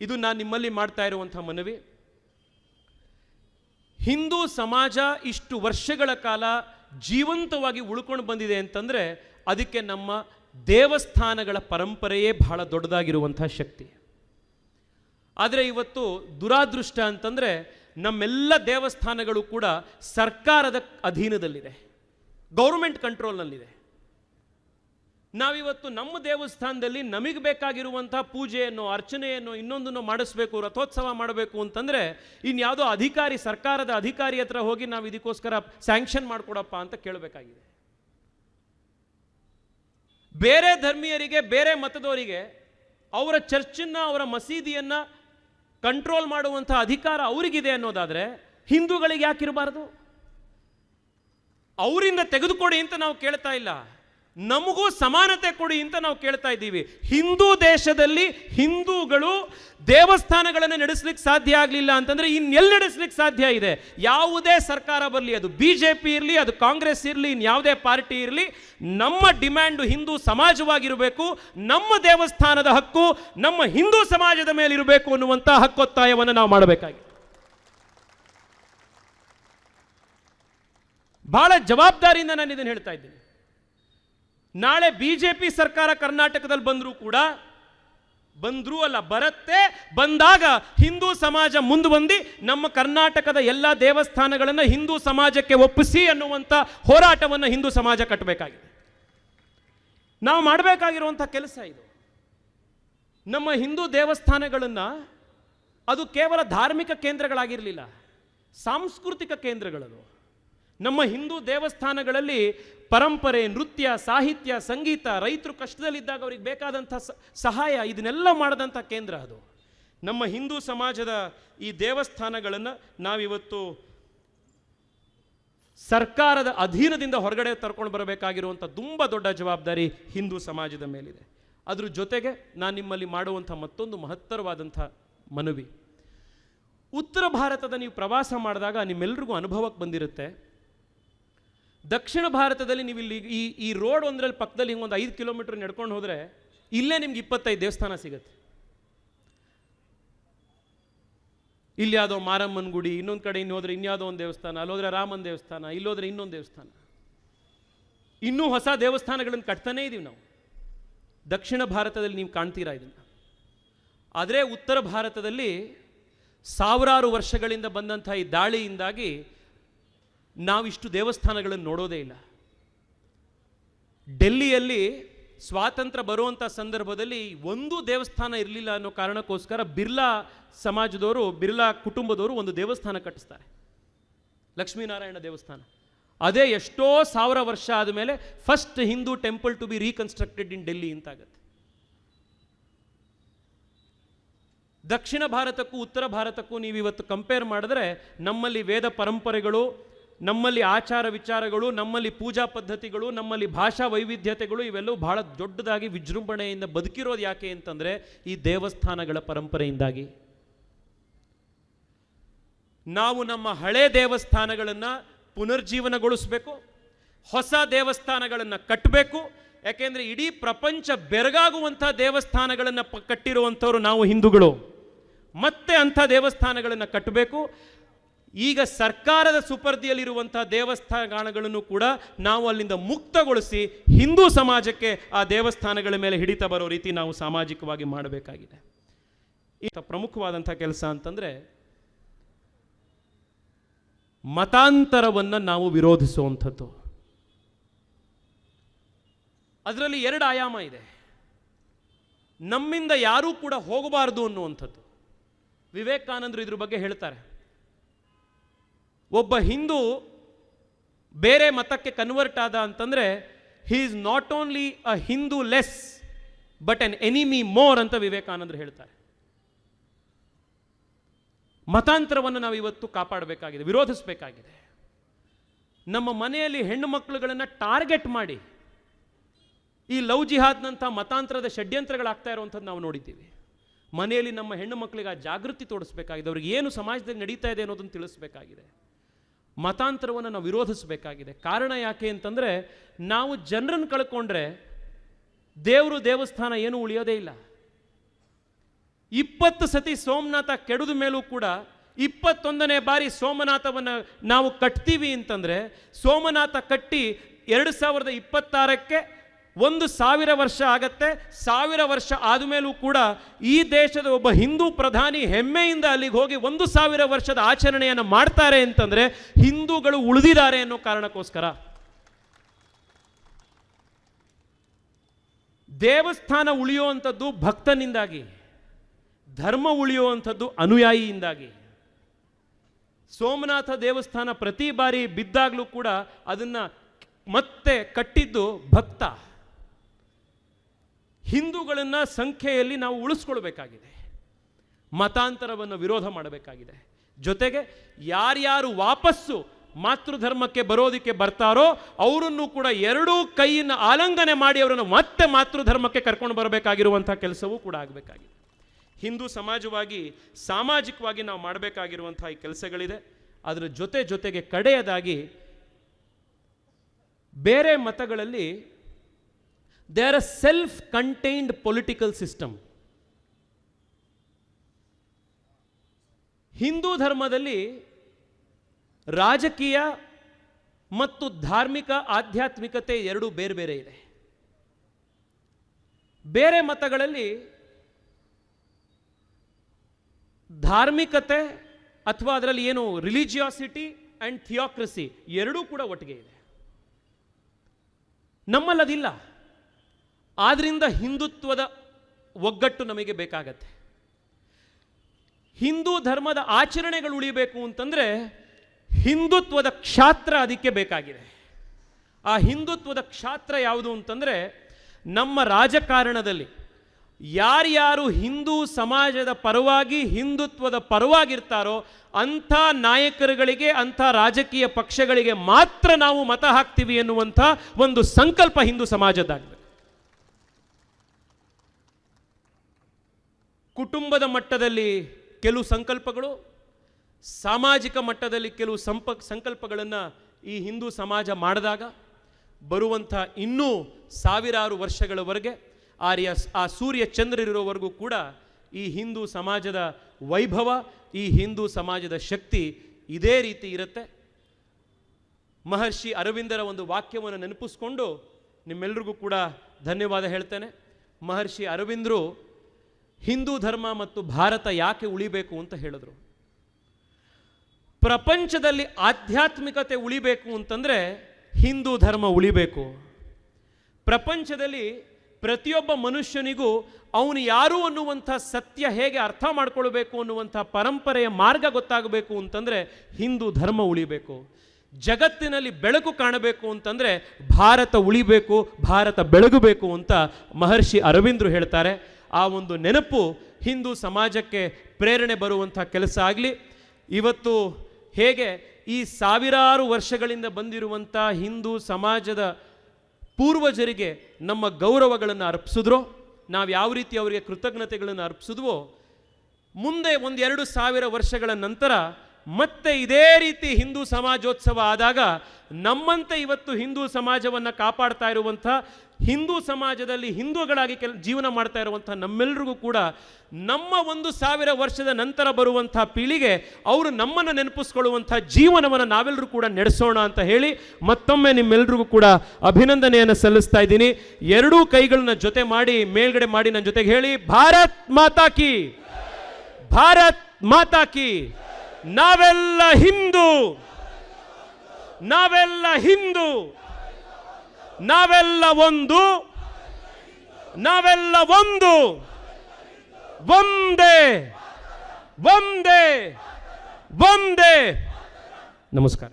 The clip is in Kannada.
ಇದು ನಾನು ನಿಮ್ಮಲ್ಲಿ ಮಾಡ್ತಾ ಇರುವಂಥ ಮನವಿ. ಹಿಂದೂ ಸಮಾಜ ಇಷ್ಟು ವರ್ಷಗಳ ಕಾಲ ಜೀವಂತವಾಗಿ ಉಳ್ಕೊಂಡು ಬಂದಿದೆ ಅಂತಂದರೆ ಅದಕ್ಕೆ ನಮ್ಮ ದೇವಸ್ಥಾನಗಳ ಪರಂಪರೆಯೇ ಬಹಳ ದೊಡ್ಡದಾಗಿರುವಂಥ ಶಕ್ತಿ. ಆದರೆ ಇವತ್ತು ದುರಾದೃಷ್ಟ ಅಂತಂದರೆ ನಮ್ಮೆಲ್ಲ ದೇವಸ್ಥಾನಗಳು ಕೂಡ ಸರ್ಕಾರದ ಅಧೀನದಲ್ಲಿದೆ. ಗೌರ್ಮೆಂಟ್ ಕಂಟ್ರೋಲ್ನಲ್ಲಿದೆ ನಾವಿವತ್ತು ನಮ್ಮ ದೇವಸ್ಥಾನದಲ್ಲಿ ನಮಗೆ ಬೇಕಾಗಿರುವಂಥ ಪೂಜೆಯನ್ನು, ಅರ್ಚನೆಯನ್ನು ಇನ್ನೊಂದನ್ನು ಮಾಡಿಸ್ಬೇಕು, ರಥೋತ್ಸವ ಮಾಡಬೇಕು ಅಂತಂದರೆ ಇನ್ಯಾವುದೋ ಅಧಿಕಾರಿ, ಸರ್ಕಾರದ ಅಧಿಕಾರಿ ಹತ್ರ ಹೋಗಿ ನಾವು ಇದಕ್ಕೋಸ್ಕರ ಸ್ಯಾಂಕ್ಷನ್ ಮಾಡಿಕೊಡಪ್ಪ ಅಂತ ಕೇಳಬೇಕಾಗಿದೆ. ಬೇರೆ ಧರ್ಮೀಯರಿಗೆ, ಬೇರೆ ಮತದವರಿಗೆ ಅವರ ಚರ್ಚನ್ನು, ಅವರ ಮಸೀದಿಯನ್ನು ಕಂಟ್ರೋಲ್ ಮಾಡುವಂಥ ಅಧಿಕಾರ ಅವರಿಗಿದೆ ಅನ್ನೋದಾದರೆ ಹಿಂದೂಗಳಿಗೆ ಯಾಕಿರಬಾರ್ದು? ಅವರಿಂದ ತೆಗೆದುಕೊಡಿ ಅಂತ ನಾವು ಕೇಳ್ತಾ ಇಲ್ಲ. ನಮಗೂ ಸಮಾನತೆ ಕೊಡಿ ಅಂತ ನಾವು ಕೇಳ್ತಾ ಇದ್ದೀವಿ. ಹಿಂದೂ ದೇಶದಲ್ಲಿ ಹಿಂದೂಗಳು ದೇವಸ್ಥಾನಗಳನ್ನು ನಡೆಸಲಿಕ್ಕೆ ಸಾಧ್ಯ ಆಗಲಿಲ್ಲ ಅಂತಂದ್ರೆ ಇನ್ನೆಲ್ಲಿ ನಡೆಸಲಿಕ್ಕೆ ಸಾಧ್ಯ ಇದೆ? ಯಾವುದೇ ಸರ್ಕಾರ ಬರಲಿ, ಅದು ಬಿ ಜೆ ಪಿ ಇರಲಿ, ಅದು ಕಾಂಗ್ರೆಸ್ ಇರಲಿ ಇನ್ಯಾವುದೇ ಪಾರ್ಟಿ ಇರಲಿ, ನಮ್ಮ ಡಿಮ್ಯಾಂಡು ಹಿಂದೂ ಸಮಾಜವಾಗಿರಬೇಕು, ನಮ್ಮ ದೇವಸ್ಥಾನದ ಹಕ್ಕು, ನಮ್ಮ ಹಿಂದೂ ಸಮಾಜದ ಮೇಲೆ ಇರಬೇಕು ಅನ್ನುವಂಥ ಹಕ್ಕೊತ್ತಾಯವನ್ನು ನಾವು ಮಾಡಬೇಕಾಗಿದೆ. ಬಹಳ ಜವಾಬ್ದಾರಿಯಿಂದ ನಾನು ಇದನ್ನು ಹೇಳ್ತಾ ಇದ್ದೀನಿ. ನಾಳೆ ಬಿ ಜೆ ಪಿ ಸರ್ಕಾರ ಕರ್ನಾಟಕದಲ್ಲಿ ಬಂದರೂ ಕೂಡ ಬಂದರೂ ಅಲ್ಲ, ಬರುತ್ತೆ. ಬಂದಾಗ ಹಿಂದೂ ಸಮಾಜ ಮುಂದೆ ಬಂದು, ನಮ್ಮ ಕರ್ನಾಟಕದ ಎಲ್ಲ ದೇವಸ್ಥಾನಗಳನ್ನು ಹಿಂದೂ ಸಮಾಜಕ್ಕೆ ಒಪ್ಪಿಸಿ ಅನ್ನುವಂಥ ಹೋರಾಟವನ್ನು ಹಿಂದೂ ಸಮಾಜ ಕಟ್ಟಬೇಕಾಗಿದೆ ನಾವು ಮಾಡಬೇಕಾಗಿರುವಂಥ ಕೆಲಸ ಇದು. ನಮ್ಮ ಹಿಂದೂ ದೇವಸ್ಥಾನಗಳನ್ನು ಅದು ಕೇವಲ ಧಾರ್ಮಿಕ ಕೇಂದ್ರಗಳಾಗಿರಲಿಲ್ಲ, ಸಾಂಸ್ಕೃತಿಕ ಕೇಂದ್ರಗಳದು. ನಮ್ಮ ಹಿಂದೂ ದೇವಸ್ಥಾನಗಳಲ್ಲಿ ಪರಂಪರೆ, ನೃತ್ಯ, ಸಾಹಿತ್ಯ, ಸಂಗೀತ, ರೈತರು ಕಷ್ಟದಲ್ಲಿದ್ದಾಗ ಅವ್ರಿಗೆ ಬೇಕಾದಂಥ ಸಹಾಯ, ಇದನ್ನೆಲ್ಲ ಮಾಡಿದಂಥ ಕೇಂದ್ರ ಅದು. ನಮ್ಮ ಹಿಂದೂ ಸಮಾಜದ ಈ ದೇವಸ್ಥಾನಗಳನ್ನು ನಾವಿವತ್ತು ಸರ್ಕಾರದ ಅಧೀನದಿಂದ ಹೊರಗಡೆ ತರ್ಕೊಂಡು ಬರಬೇಕಾಗಿರುವಂಥ ತುಂಬ ದೊಡ್ಡ ಜವಾಬ್ದಾರಿ ಹಿಂದೂ ಸಮಾಜದ ಮೇಲಿದೆ. ಅದ್ರ ಜೊತೆಗೆ ನಾನು ನಿಮ್ಮಲ್ಲಿ ಮಾಡುವಂಥ ಮತ್ತೊಂದು ಮಹತ್ತರವಾದಂಥ ಮನವಿ. ಉತ್ತರ ಭಾರತದ ನೀವು ಪ್ರವಾಸ ಮಾಡಿದಾಗ ನಿಮ್ಮೆಲ್ರಿಗೂ ಅನುಭವಕ್ಕೆ ಬಂದಿರುತ್ತೆ. ದಕ್ಷಿಣ ಭಾರತದಲ್ಲಿ ನೀವು ಇಲ್ಲಿ ಈ ಈ ರೋಡ್ ಒಂದರಲ್ಲಿ ಪಕ್ಕದಲ್ಲಿ ಹಿಂಗೊಂದು ಐದು ಕಿಲೋಮೀಟರ್ ನಡ್ಕೊಂಡು ಹೋದರೆ ಇಲ್ಲೇ ನಿಮ್ಗೆ ಇಪ್ಪತ್ತೈದು ದೇವಸ್ಥಾನ ಸಿಗುತ್ತೆ. ಇಲ್ಲಿ ಯಾವುದೋ ಮಾರಮ್ಮನ ಗುಡಿ, ಇನ್ನೊಂದು ಕಡೆ ಇನ್ನು ಹೋದ್ರೆ ಇನ್ಯಾವುದೋ ಒಂದು ದೇವಸ್ಥಾನ ಅಲ್ಲೋದ್ರೆ ರಾಮನ ದೇವಸ್ಥಾನ ಇಲ್ಲೋದ್ರೆ ಇನ್ನೊಂದು ದೇವಸ್ಥಾನ. ಇನ್ನೂ ಹೊಸ ದೇವಸ್ಥಾನಗಳನ್ನು ಕಟ್ತಾನೇ ಇದ್ದೀವಿ ನಾವು. ದಕ್ಷಿಣ ಭಾರತದಲ್ಲಿ ನೀವು ಕಾಣ್ತೀರಾ ಇದನ್ನು? ಆದರೆ ಉತ್ತರ ಭಾರತದಲ್ಲಿ ಸಾವಿರಾರು ವರ್ಷಗಳಿಂದ ಬಂದಂಥ ಈ ದಾಳಿಯಿಂದಾಗಿ ನಾವಿಷ್ಟು ದೇವಸ್ಥಾನಗಳನ್ನು ನೋಡೋದೇ ಇಲ್ಲ. ಡೆಲ್ಲಿಯಲ್ಲಿ ಸ್ವಾತಂತ್ರ್ಯ ಬರುವಂಥ ಸಂದರ್ಭದಲ್ಲಿ ಒಂದು ದೇವಸ್ಥಾನ ಇರಲಿಲ್ಲ ಅನ್ನೋ ಕಾರಣಕ್ಕೋಸ್ಕರ ಬಿರ್ಲಾ ಸಮಾಜದವರು, ಬಿರ್ಲಾ ಕುಟುಂಬದವರು ಒಂದು ದೇವಸ್ಥಾನ ಕಟ್ಟಿಸ್ತಾರೆ. ಲಕ್ಷ್ಮೀನಾರಾಯಣ ದೇವಸ್ಥಾನ. ಅದೇ ಎಷ್ಟೋ ಸಾವಿರ ವರ್ಷ ಆದಮೇಲೆ first Hindu temple to be reconstructed in Delhi ಅಂತಾಗತ್ತೆ ದಕ್ಷಿಣ ಭಾರತಕ್ಕೂ ಉತ್ತರ ಭಾರತಕ್ಕೂ ನೀವು ಇವತ್ತು ಕಂಪೇರ್ ಮಾಡಿದ್ರೆ ನಮ್ಮಲ್ಲಿ ವೇದ ಪರಂಪರೆಗಳು ನಮ್ಮಲ್ಲಿ ಆಚಾರ ವಿಚಾರಗಳು, ನಮ್ಮಲ್ಲಿ ಪೂಜಾ ಪದ್ಧತಿಗಳು, ನಮ್ಮಲ್ಲಿ ಭಾಷಾ ವೈವಿಧ್ಯತೆಗಳು ಇವೆಲ್ಲವೂ ಬಹಳ ದೊಡ್ಡದಾಗಿ ವಿಜೃಂಭಣೆಯಿಂದ ಬದುಕಿರೋದು ಯಾಕೆ ಅಂತಂದರೆ ಈ ದೇವಸ್ಥಾನಗಳ ಪರಂಪರೆಯಿಂದಾಗಿ. ನಾವು ನಮ್ಮ ಹಳೆ ದೇವಸ್ಥಾನಗಳನ್ನು ಪುನರ್ಜೀವನಗೊಳಿಸಬೇಕು, ಹೊಸ ದೇವಸ್ಥಾನಗಳನ್ನು ಕಟ್ಟಬೇಕು ಯಾಕೆಂದರೆ ಇಡೀ ಪ್ರಪಂಚ ಬೆರಗಾಗುವಂಥ ದೇವಸ್ಥಾನಗಳನ್ನು ಕಟ್ಟಿರುವಂಥವ್ರು ನಾವು ಹಿಂದೂಗಳು. ಮತ್ತೆ ಅಂಥ ದೇವಸ್ಥಾನಗಳನ್ನು ಕಟ್ಟಬೇಕು ಈಗ ಸರ್ಕಾರದ ಸುಪರ್ದಿಯಲ್ಲಿರುವಂಥ ದೇವಸ್ಥಾನಗಳನ್ನು ಕೂಡ ನಾವು ಅಲ್ಲಿಂದ ಮುಕ್ತಗೊಳಿಸಿ ಹಿಂದೂ ಸಮಾಜಕ್ಕೆ ಆ ದೇವಸ್ಥಾನಗಳ ಮೇಲೆ ಹಿಡಿತ ಬರೋ ರೀತಿ ನಾವು ಸಾಮಾಜಿಕವಾಗಿ ಮಾಡಬೇಕಾಗಿದೆ. ಇಂಥ ಪ್ರಮುಖವಾದಂಥ ಕೆಲಸ ಅಂತಂದರೆ ಮತಾಂತರವನ್ನು ನಾವು ವಿರೋಧಿಸುವಂಥದ್ದು. ಅದರಲ್ಲಿ ಎರಡು ಆಯಾಮ ಇದೆ. ನಮ್ಮಿಂದ ಯಾರೂ ಕೂಡ ಹೋಗಬಾರದು ಅನ್ನುವಂಥದ್ದು. ವಿವೇಕಾನಂದರು ಇದ್ರ ಬಗ್ಗೆ ಹೇಳ್ತಾರೆ. ಒಬ್ಬ ಹಿಂದೂ ಬೇರೆ ಮತಕ್ಕೆ ಕನ್ವರ್ಟ್ ಆದ ಅಂತಂದರೆ he is not only a Hindu less but an enemy more ಅಂತ ವಿವೇಕಾನಂದರು ಹೇಳ್ತಾರೆ. ಮತಾಂತರವನ್ನು ನಾವು ಇವತ್ತು ಕಾಪಾಡಬೇಕಾಗಿದೆ, ವಿರೋಧಿಸಬೇಕಾಗಿದೆ. ನಮ್ಮ ಮನೆಯಲ್ಲಿ ಹೆಣ್ಣು ಮಕ್ಕಳುಗಳನ್ನು ಟಾರ್ಗೆಟ್ ಮಾಡಿ, ಈ ಲವ್ ಜಿಹಾದ್ನಂಥ ಮತಾಂತರದ ಷಡ್ಯಂತ್ರಗಳಾಗ್ತಾ ಇರುವಂಥದ್ದು ನಾವು ನೋಡಿದ್ದೀವಿ. ಮನೆಯಲ್ಲಿ ನಮ್ಮ ಹೆಣ್ಣು ಮಕ್ಕಳಿಗೆ ಆ ಜಾಗೃತಿ ತೋರಿಸ್ಬೇಕಾಗಿದೆ, ಅವ್ರಿಗೆ ಏನು ಸಮಾಜದಲ್ಲಿ ನಡೀತಾ ಇದೆ ಅನ್ನೋದನ್ನು ತಿಳಿಸ್ಬೇಕಾಗಿದೆ. ಮತಾಂತರವನ್ನು ನಾವು ವಿರೋಧಿಸಬೇಕಾಗಿದೆ. ಕಾರಣ ಯಾಕೆ ಅಂತಂದರೆ, ನಾವು ಜನರನ್ನು ಕಳ್ಕೊಂಡ್ರೆ ದೇವರು ದೇವಸ್ಥಾನ ಏನೂ ಉಳಿಯೋದೇ ಇಲ್ಲ. ಇಪ್ಪತ್ತು ಸತಿ ಸೋಮನಾಥ ಕೆಡದ ಮೇಲೂ ಕೂಡ ಇಪ್ಪತ್ತೊಂದನೇ ಬಾರಿ ಸೋಮನಾಥವನ್ನು ನಾವು ಕಟ್ತೀವಿ ಅಂತಂದರೆ, ಸೋಮನಾಥ ಕಟ್ಟಿ ಎರಡು ಸಾವಿರದ ಇಪ್ಪತ್ತಾರಕ್ಕೆ ಒಂದು ಸಾವಿರ ವರ್ಷ ಆಗತ್ತೆ, ಸಾವಿರ ವರ್ಷ ಆದಮೇಲೂ ಕೂಡ ಈ ದೇಶದ ಒಬ್ಬ ಹಿಂದೂ ಪ್ರಧಾನಿ ಹೆಮ್ಮೆಯಿಂದ ಅಲ್ಲಿಗೆ ಹೋಗಿ ಒಂದು ಸಾವಿರ ವರ್ಷದ ಆಚರಣೆಯನ್ನು ಮಾಡ್ತಾರೆ ಅಂತಂದರೆ ಹಿಂದೂಗಳು ಉಳಿದಿದ್ದಾರೆ ಅನ್ನೋ ಕಾರಣಕ್ಕೋಸ್ಕರ. ದೇವಸ್ಥಾನ ಉಳಿಯುವಂಥದ್ದು ಭಕ್ತನಿಂದಾಗಿ, ಧರ್ಮ ಉಳಿಯುವಂಥದ್ದು ಅನುಯಾಯಿಯಿಂದಾಗಿ. ಸೋಮನಾಥ ದೇವಸ್ಥಾನ ಪ್ರತಿ ಬಾರಿ ಬಿದ್ದಾಗಲೂ ಕೂಡ ಅದನ್ನು ಮತ್ತೆ ಕಟ್ಟಿದ್ದು ಭಕ್ತ. ಹಿಂದೂಗಳನ್ನು ಸಂಖ್ಯೆಯಲ್ಲಿ ನಾವು ಉಳಿಸ್ಕೊಳ್ಬೇಕಾಗಿದೆ. ಮತಾಂತರವನ್ನು ವಿರೋಧ ಮಾಡಬೇಕಾಗಿದೆ. ಜೊತೆಗೆ ಯಾರ್ಯಾರು ವಾಪಸ್ಸು ಮಾತೃಧರ್ಮಕ್ಕೆ ಬರೋದಕ್ಕೆ ಬರ್ತಾರೋ ಅವರನ್ನು ಕೂಡ ಎರಡೂ ಕೈಯನ್ನು ಆಲಂಘನೆ ಮಾಡಿ ಅವರನ್ನು ಮತ್ತೆ ಮಾತೃಧರ್ಮಕ್ಕೆ ಕರ್ಕೊಂಡು ಬರಬೇಕಾಗಿರುವಂಥ ಕೆಲಸವೂ ಕೂಡ ಆಗಬೇಕಾಗಿದೆ. ಹಿಂದೂ ಸಮಾಜವಾಗಿ, ಸಾಮಾಜಿಕವಾಗಿ ನಾವು ಮಾಡಬೇಕಾಗಿರುವಂಥ ಈ ಕೆಲಸಗಳಿದೆ. ಅದರ ಜೊತೆ ಜೊತೆಗೆ ಕಡೆಯದಾಗಿ ಬೇರೆ ಮತಗಳಲ್ಲಿ they are a self contained political system Hindu ಧರ್ಮದಲ್ಲಿ ರಾಜಕೀಯ ಮತ್ತು ಧಾರ್ಮಿಕ ಆಧ್ಯಾತ್ಮಿಕತೆ ಎರಡೂ ಬೇರೆ ಬೇರೆ ಇದೆ ಬೇರೆ ಮತಗಳಲ್ಲಿ ಧಾರ್ಮಿಕತೆ ಅಥವಾ ಅದರಲ್ಲಿ ಏನು ರಿಲಿಜಿಯಾಸಿಟಿ ಆ್ಯಂಡ್ ಥಿಯೋಕ್ರಸಿ ಎರಡೂ ಕೂಡ ಒಟ್ಟಿಗೆ ಇದೆ ನಮ್ಮಲ್ಲಿ ಅದಿಲ್ಲ ಆದ್ರಿಂದ ಹಿಂದುತ್ವದ ಒಗ್ಗಟ್ಟು ನಮಗೆ ಬೇಕಾಗತ್ತೆ. ಹಿಂದೂ ಧರ್ಮದ ಆಚರಣೆಗಳು ಉಳಿಬೇಕು ಅಂತಂದರೆ ಹಿಂದುತ್ವದ ಕ್ಷಾತ್ರ ಅದಕ್ಕೆ ಬೇಕಾಗಿದೆ. ಆ ಹಿಂದುತ್ವದ ಕ್ಷಾತ್ರ ಯಾವುದು ಅಂತಂದರೆ ನಮ್ಮ ರಾಜಕಾರಣದಲ್ಲಿ ಯಾರ್ಯಾರು ಹಿಂದೂ ಸಮಾಜದ ಪರವಾಗಿ ಹಿಂದುತ್ವದ ಪರವಾಗಿರ್ತಾರೋ ಅಂಥ ನಾಯಕರುಗಳಿಗೆ, ಅಂಥ ರಾಜಕೀಯ ಪಕ್ಷಗಳಿಗೆ ಮಾತ್ರ ನಾವು ಮತ ಹಾಕ್ತೀವಿ ಎನ್ನುವಂಥ ಒಂದು ಸಂಕಲ್ಪ ಹಿಂದೂ ಸಮಾಜದ್ದಾಗಬೇಕು ಕುಟುಂಬದ ಮಟ್ಟದಲ್ಲಿ ಕೆಲವು ಸಂಕಲ್ಪಗಳು, ಸಾಮಾಜಿಕ ಮಟ್ಟದಲ್ಲಿ ಕೆಲವು ಸಂಪ, ಸಂಕಲ್ಪಗಳನ್ನು ಈ ಹಿಂದೂ ಸಮಾಜ ಮಾಡಿದಾಗ, ಬರುವಂಥ ಇನ್ನೂ ಸಾವಿರಾರು ವರ್ಷಗಳವರೆಗೆ ಆರ್ಯ, ಆ ಸೂರ್ಯ ಚಂದ್ರರಿರೋವರೆಗೂ ಕೂಡ ಈ ಹಿಂದೂ ಸಮಾಜದ ವೈಭವ, ಈ ಹಿಂದೂ ಸಮಾಜದ ಶಕ್ತಿ ಇದೇ ರೀತಿ ಇರುತ್ತೆ. ಮಹರ್ಷಿ ಅರವಿಂದರ ಒಂದು ವಾಕ್ಯವನ್ನು ನೆನಪಿಸ್ಕೊಂಡು ನಿಮ್ಮೆಲ್ರಿಗೂ ಕೂಡ ಧನ್ಯವಾದ ಹೇಳ್ತೇನೆ. ಮಹರ್ಷಿ ಅರವಿಂದರು ಹಿಂದೂ ಧರ್ಮ ಮತ್ತು ಭಾರತ ಯಾಕೆ ಉಳಿಬೇಕು ಅಂತ ಹೇಳಿದ್ರು. ಪ್ರಪಂಚದಲ್ಲಿ ಆಧ್ಯಾತ್ಮಿಕತೆ ಉಳಿಬೇಕು ಅಂತಂದರೆ ಹಿಂದೂ ಧರ್ಮ ಉಳಿಬೇಕು. ಪ್ರಪಂಚದಲ್ಲಿ ಪ್ರತಿಯೊಬ್ಬ ಮನುಷ್ಯನಿಗೂ ಅವನು ಯಾರು ಅನ್ನುವಂಥ ಸತ್ಯ ಹೇಗೆ ಅರ್ಥ ಮಾಡ್ಕೊಳ್ಬೇಕು ಅನ್ನುವಂಥ ಪರಂಪರೆಯ ಮಾರ್ಗ ಗೊತ್ತಾಗಬೇಕು ಅಂತಂದರೆ ಹಿಂದೂ ಧರ್ಮ ಉಳಿಬೇಕು. ಜಗತ್ತಿನಲ್ಲಿ ಬೆಳಕು ಕಾಣಬೇಕು ಅಂತಂದರೆ ಭಾರತ ಉಳಿಬೇಕು, ಭಾರತ ಬೆಳಗಬೇಕು ಅಂತ ಮಹರ್ಷಿ ಅರವಿಂದರು ಹೇಳ್ತಾರೆ. ಆ ಒಂದು ನೆನಪು ಹಿಂದೂ ಸಮಾಜಕ್ಕೆ ಪ್ರೇರಣೆ ಬರುವಂಥ ಕೆಲಸ ಆಗಲಿ. ಇವತ್ತು ಹೇಗೆ ಈ ಸಾವಿರಾರು ವರ್ಷಗಳಿಂದ ಬಂದಿರುವಂಥ ಹಿಂದೂ ಸಮಾಜದ ಪೂರ್ವಜರಿಗೆ ನಮ್ಮ ಗೌರವಗಳನ್ನು ಅರ್ಪಿಸಿದ್ರೋ, ನಾವು ಯಾವ ರೀತಿ ಅವರಿಗೆ ಕೃತಜ್ಞತೆಗಳನ್ನು ಅರ್ಪಿಸಿದ್ವೋ, ಮುಂದೆ ಒಂದೆರಡು ಸಾವಿರ ವರ್ಷಗಳ ನಂತರ ಮತ್ತೆ ಇದೇ ರೀತಿ ಹಿಂದೂ ಸಮಾಜೋತ್ಸವ ಆದಾಗ ನಮ್ಮಂತೆ ಇವತ್ತು ಹಿಂದೂ ಸಮಾಜವನ್ನು ಕಾಪಾಡ್ತಾ ಇರುವಂಥ ಹಿಂದೂ ಸಮಾಜದಲ್ಲಿ ಹಿಂದೂಗಳಾಗಿ ಕೆಲ, ಜೀವನ ಮಾಡ್ತಾ ಇರುವಂಥ ನಮ್ಮೆಲ್ಲರಿಗೂ ಕೂಡ ನಮ್ಮ ಒಂದು ಸಾವಿರ ವರ್ಷದ ನಂತರ ಬರುವಂಥ ಪೀಳಿಗೆ ಅವರು ನಮ್ಮನ್ನು ನೆನಪಿಸ್ಕೊಳ್ಳುವಂಥ ಜೀವನವನ್ನು ನಾವೆಲ್ಲರೂ ಕೂಡ ನಡೆಸೋಣ ಅಂತ ಹೇಳಿ ಮತ್ತೊಮ್ಮೆ ನಿಮ್ಮೆಲ್ರಿಗೂ ಕೂಡ ಅಭಿನಂದನೆಯನ್ನು ಸಲ್ಲಿಸ್ತಾ ಇದ್ದೀನಿ. ಎರಡೂ ಕೈಗಳನ್ನ ಜೊತೆ ಮಾಡಿ, ಮೇಲ್ಗಡೆ ಮಾಡಿ ನನ್ನ ಜೊತೆಗೆ ಹೇಳಿ, ಭಾರತ್ ಮಾತಾ ಕಿ! ಭಾರತ್ ಮಾತಾ ಕಿ! ನಾವೆಲ್ಲ ಹಿಂದೂ. ನಾವೆಲ್ಲ ಹಿಂದೂ. ನಾವೆಲ್ಲ ಒಂದು. ನಾವೆಲ್ಲ ಒಂದು. ಒಂದೇ. ಒಂದೇ. ಒಂದೇ. ನಮಸ್ಕಾರ.